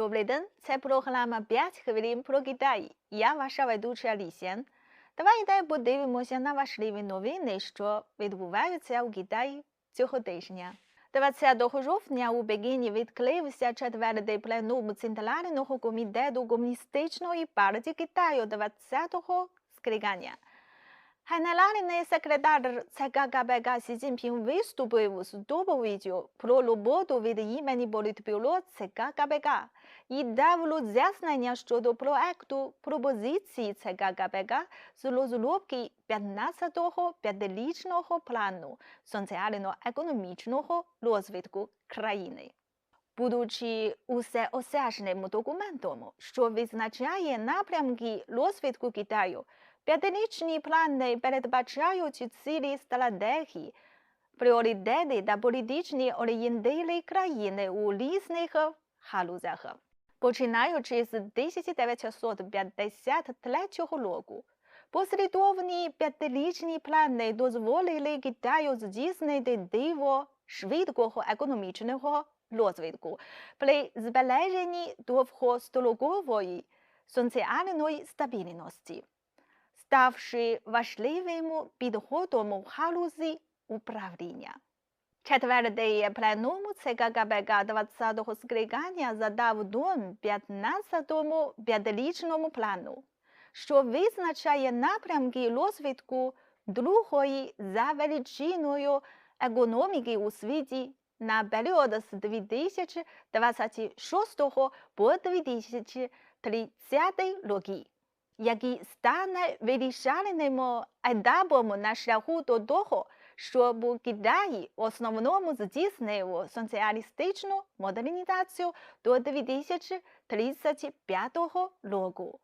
Добрий день, це програма 5 хвилин про Китай. Я ваша ведуча Лісян. Давайте подивимося на важливі новини, що відбуваються у Китаї цього тижня. 20 жовтня у Пекіні відкрився четвертий пленум Центрального комітету Комуністичної партії Китаю 20-го скликання. Генеральний секретар ЦК КПК Сі Цзіньпін виступив з доповіддю про роботу від імені політбюро ЦК КПК дав роз'яснення щодо проекту пропозиції ЦК КПК з розробки 15-го п'ятирічного плану соціально-економічного розвитку країни. Будучи усеосяжним документом, що визначає напрямки розвитку Китаю, П'ятирічні плани передбачають цілі стратегії, пріоритети та політичні орієнтири країни у різних галузях. Починаючи з 1953 року, послідовні п'ятирічні плани дозволили Китаю здійснити диво швидкого економічного розвитку. При збереженні довгострокової соціальної стабільності. Ставши важливим підходом у галузі управління. Четвертий пленум ЦК КПК 20-го скликання задав тон 15-му п'ятирічному плану, що визначає напрямки розвитку другої за величиною економіки у світі на період з 2026 по 2030 роки який стане вирішальним етапом на шляху до того, щоб Китай в основному здійснив соціалістичну модернізацію до 2035 року.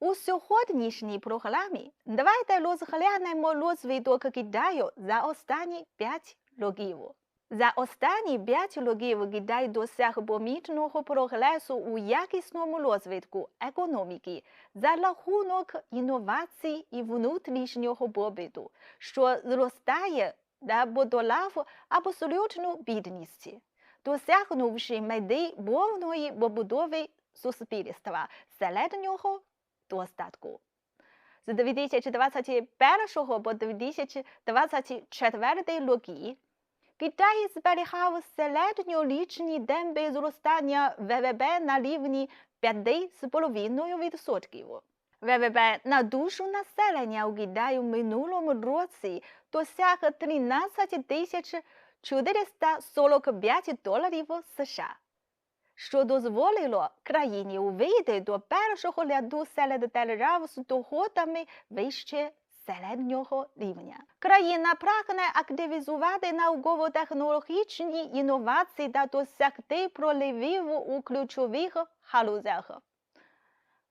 У сьогоднішній програмі давайте розглянемо розвиток Китаю за останні 5 років. За останні 5 років Китай досяг помітного прогресу у якісному розвитку економіки за рахунок інновацій і внутрішнього побиту, що зростає та подолав абсолютну бідність, досягнувши мети повної побудови суспільства середнього достатку. З 2021 по 2024 роки Китай зберігав середньорічні темпи зростання ВВП на рівні 5,5%. ВВП на душу населення у Китаю минулому році досяг 13 тисяч 445 доларів США, що дозволило країні вийти до першого ряду серед держав з доходами вище середнього рівня. Країна прагне активізувати науково-технологічні інновації та досягти проливів у ключових галузях.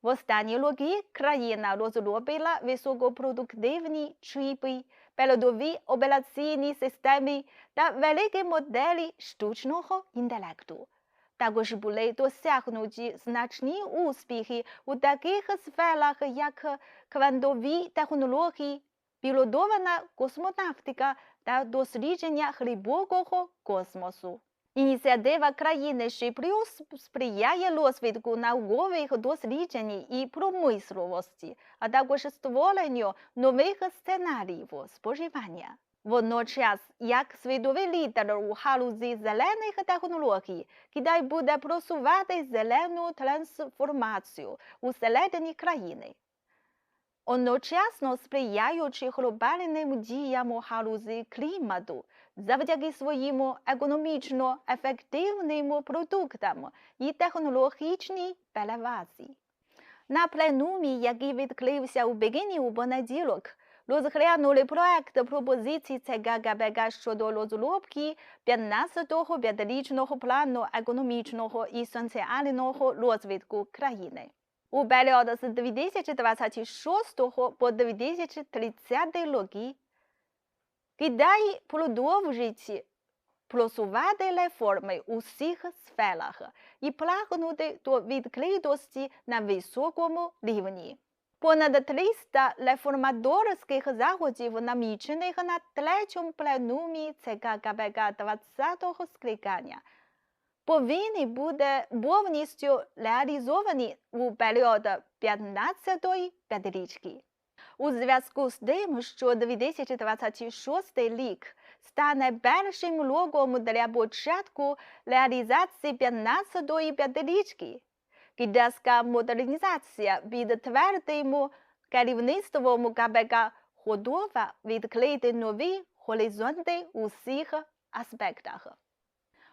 В останні роки країна розробила високопродуктивні чіпи, передові операційні системи та великі моделі штучного інтелекту. Також були досягнуті значні успіхи у таких сферах, як квантові технології, пілотована космонавтика та дослідження глибокого космосу. Ініціатива країни Шипріус сприяє розвитку наукових досліджень і промисловості, а також створенню нових сценаріїв споживання. Водночас, як світовий лідер у галузі зелених технологій, Китай буде просувати зелену трансформацію у середині країни. Одночасно сприяючи глобальним діям галузі клімату, завдяки своїм економічно ефективним продуктам і технологічній перевазі. На пленумі, який відкрився у Пекіні у понеділок, розглянули проект пропозицій ЦК КПК щодо розробки 15-го п'ятирічного плану економічного і соціального розвитку країни. У період з 2026 по 2030 роки Китай продовжить просувати реформи у всіх сферах і прагнути до відкритості на високому рівні. Понад 300 реформаторських заходів намічених на третьому пленумі ЦК КПК 20-го скликання повинні бути повністю реалізовані у період 15-ї п'ятирічки. У зв'язку з тим, що 2026 рік стане першим роком для початку реалізації 15-ї п'ятирічки, китайська модернізація під твердим керівництвом КБК готова відкрити нові горизонти у всіх аспектах.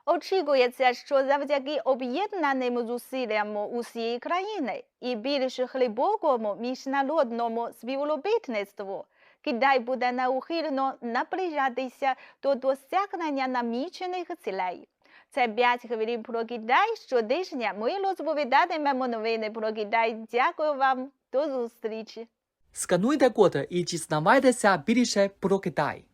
Очікується, що завдяки об'єднаним зусиллям усієї країни і більш глибокому міжнародному співробітництву Китай буде неухильно наближатися до досягнення намічених цілей. Це 5 хвилин про Китай щотижня. Ми розповідатимемо новини про Китай. Дякую вам. До зустрічі. Скануйте код і дізнавайтеся більше про Китай.